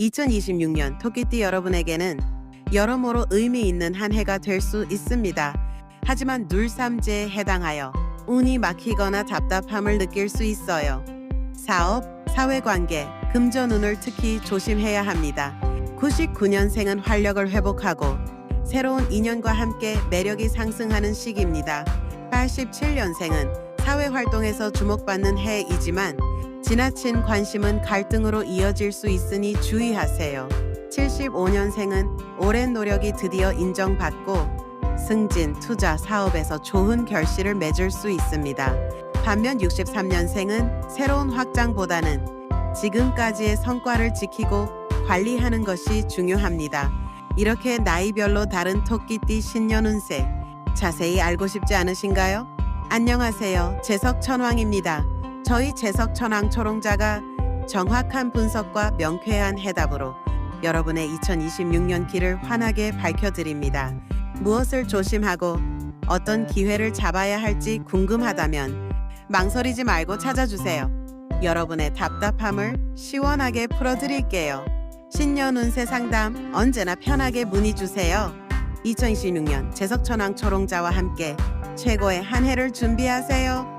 2026년 토끼띠 여러분에게는 여러모로 의미 있는 한 해가 될 수 있습니다. 하지만 눌삼제에 해당하여 운이 막히거나 답답함을 느낄 수 있어요. 사업, 사회관계, 금전운을 특히 조심해야 합니다. 99년생은 활력을 회복하고 새로운 인연과 함께 매력이 상승하는 시기입니다. 87년생은 사회활동에서 주목받는 해이지만 지나친 관심은 갈등으로 이어질 수 있으니 주의하세요. 75년생은 오랜 노력이 드디어 인정받고 승진, 투자, 사업에서 좋은 결실을 맺을 수 있습니다. 반면 63년생은 새로운 확장보다는 지금까지의 성과를 지키고 관리하는 것이 중요합니다. 이렇게 나이별로 다른 토끼띠 신년 운세 자세히 알고 싶지 않으신가요? 안녕하세요. 재석 천왕입니다. 저희 재석 천왕 초롱자가 정확한 분석과 명쾌한 해답으로 여러분의 2026년 길을 환하게 밝혀드립니다. 무엇을 조심하고 어떤 기회를 잡아야 할지 궁금하다면 망설이지 말고 찾아주세요. 여러분의 답답함을 시원하게 풀어드릴게요. 신년 운세 상담 언제나 편하게 문의 주세요. 2026년 재석천왕 초롱자와 함께 최고의 한 해를 준비하세요.